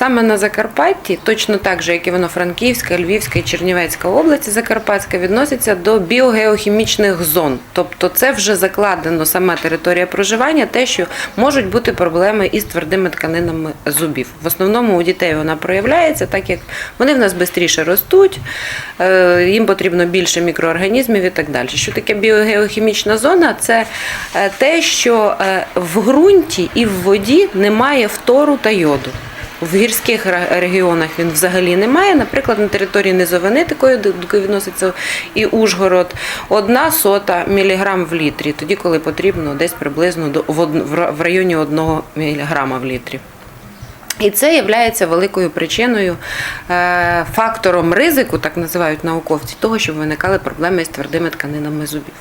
саме на Закарпатті, точно так же, як і Івано-Франківська, Львівська і Чернівецька області, Закарпатська відноситься до біогеохімічних зон. Тобто це вже закладено сама територія проживання, те, що можуть бути проблеми із твердими тканинами зубів. В основному у дітей вона проявляється, так як вони в нас швидше ростуть, е, їм потрібно більше мікроорганізмів і так далі. Що таке біогеохімічна зона? Це е, те, що е, в ґрунті і в воді немає фтору та йоду. В гірських регіонах він взагалі немає. Наприклад, на території низовини, такої до відноситься і Ужгород, одна сота міліграм в літрі, тоді, коли потрібно десь приблизно в районі одного міліграма в літрі. І це є великою причиною, е, фактором ризику, так називають науковці, того, щоб виникали проблеми з твердими тканинами зубів.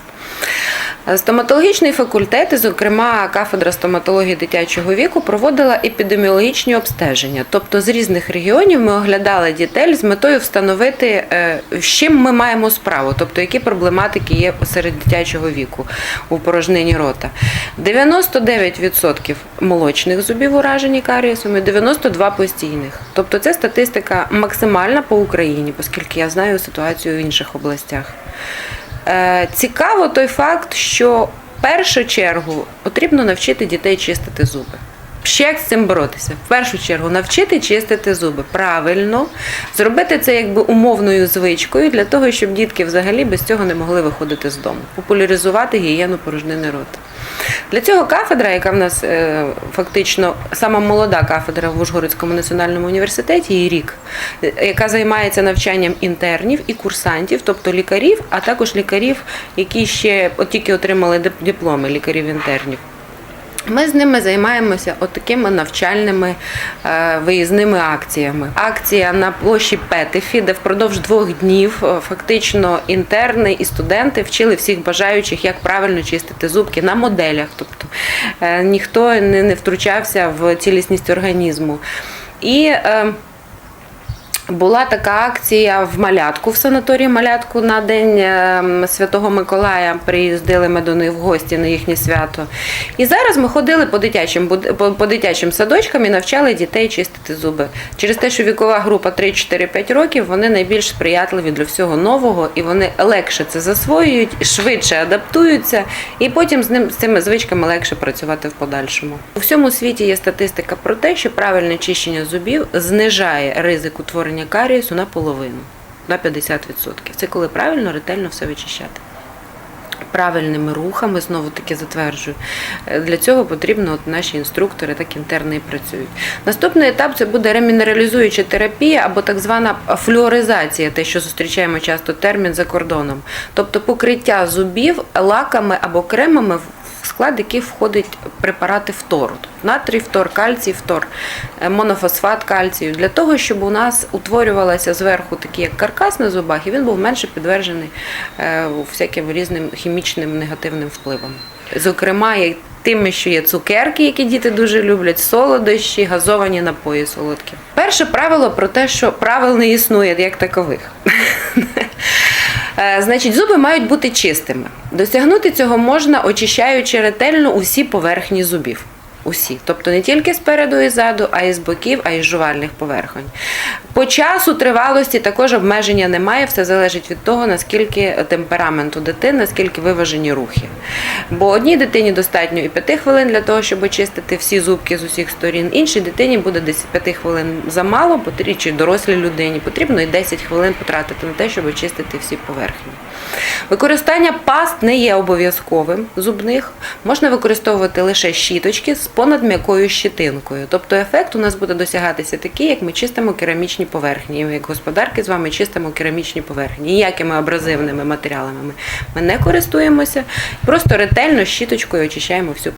Е, Стоматологічний факультет, зокрема кафедра стоматології дитячого віку, проводила епідеміологічні обстеження. Тобто з різних регіонів ми оглядали дітей з метою встановити, е, з чим ми маємо справу, тобто які проблематики є серед дитячого віку у порожнині рота. 99% молочних зубів уражені карієсом і 92 постійних. Тобто це статистика максимальна по Україні, оскільки я знаю ситуацію в інших областях. Е, Цікаво той факт, що в першу чергу потрібно навчити дітей чистити зуби. Ще як з цим боротися? В першу чергу навчити чистити зуби правильно, зробити це якби умовною звичкою для того, щоб дітки взагалі без цього не могли виходити з дому, популяризувати гігієну порожнини рота. Для цього кафедра, яка в нас е, фактично сама молода кафедра в Ужгородському національному університеті, їй рік, е, яка займається навчанням інтернів і курсантів, тобто лікарів, а також лікарів, які ще от тільки отримали дипломи лікарів-інтернів. Ми з ними займаємося отакими такими навчальними е, виїзними акціями. Акція на площі Петефі, де впродовж двох днів е, фактично інтерни і студенти вчили всіх бажаючих, як правильно чистити зубки на моделях. Тобто е, ніхто не, втручався в цілісність організму. І була така акція в Малятку в санаторії Малятку на день ем, Святого Миколая. Приїздили ми до них в гості на їхнє свято. І зараз ми ходили по дитячим по дитячим садочкам і навчали дітей чистити зуби. Через те, що вікова група 3-4-5 років, вони найбільш сприятливі для всього нового, і вони легше це засвоюють, швидше адаптуються, і потім з ним з цими звичками легше працювати в подальшому. У всьому світі є статистика про те, що правильне чищення зубів знижає ризик утворення карієсу на половину, на 50%. Це коли правильно, ретельно все вичищати. Правильними рухами, знову таки затверджую. Е, Для цього потрібно от наші інструктори, так інтерни і працюють. Наступний етап це буде ремінералізуюча терапія або так звана флюоризація, те, що зустрічаємо часто термін за кордоном. Тобто покриття зубів лаками або кремами, в склад яких входить препарати фтору. Тобто Натрій, фтор, кальцій, фтор, е, монофосфат кальцію, для того, щоб у нас утворювалося зверху такий як каркас на зубах, і він був менше підтверджений е, всяким різним хімічним негативним впливам. Зокрема, тими, що є цукерки, які діти дуже люблять, солодощі, газовані напої солодкі. Перше правило про те, що правил не існує як такових. Е, Значить, зуби мають бути чистими. Досягнути цього можна, очищаючи ретельно усі поверхні зубів. Усі, тобто не тільки спереду і ззаду, а й з боків, а й з жувальних поверхонь. По часу тривалості також обмеження немає, все залежить від того, наскільки темперамент у дитини, наскільки виважені рухи. Бо одній дитині достатньо і 5 хвилин для того, щоб очистити всі зубки з усіх сторін, іншій дитині буде десь 5 хвилин замало, чи дорослій людині потрібно і 10 хвилин потратити на те, щоб очистити всі поверхні. Використання паст не є обов'язковим зубних. Можна використовувати лише щіточки з понад м'якою щитинкою. Тобто ефект у нас буде досягатися такий, як ми чистимо керамічні поверхні. Як господарки, з вами чистимо керамічні поверхні. Ніякими абразивними матеріалами ми- ми не користуємося, просто ретельно щіточкою очищаємо всю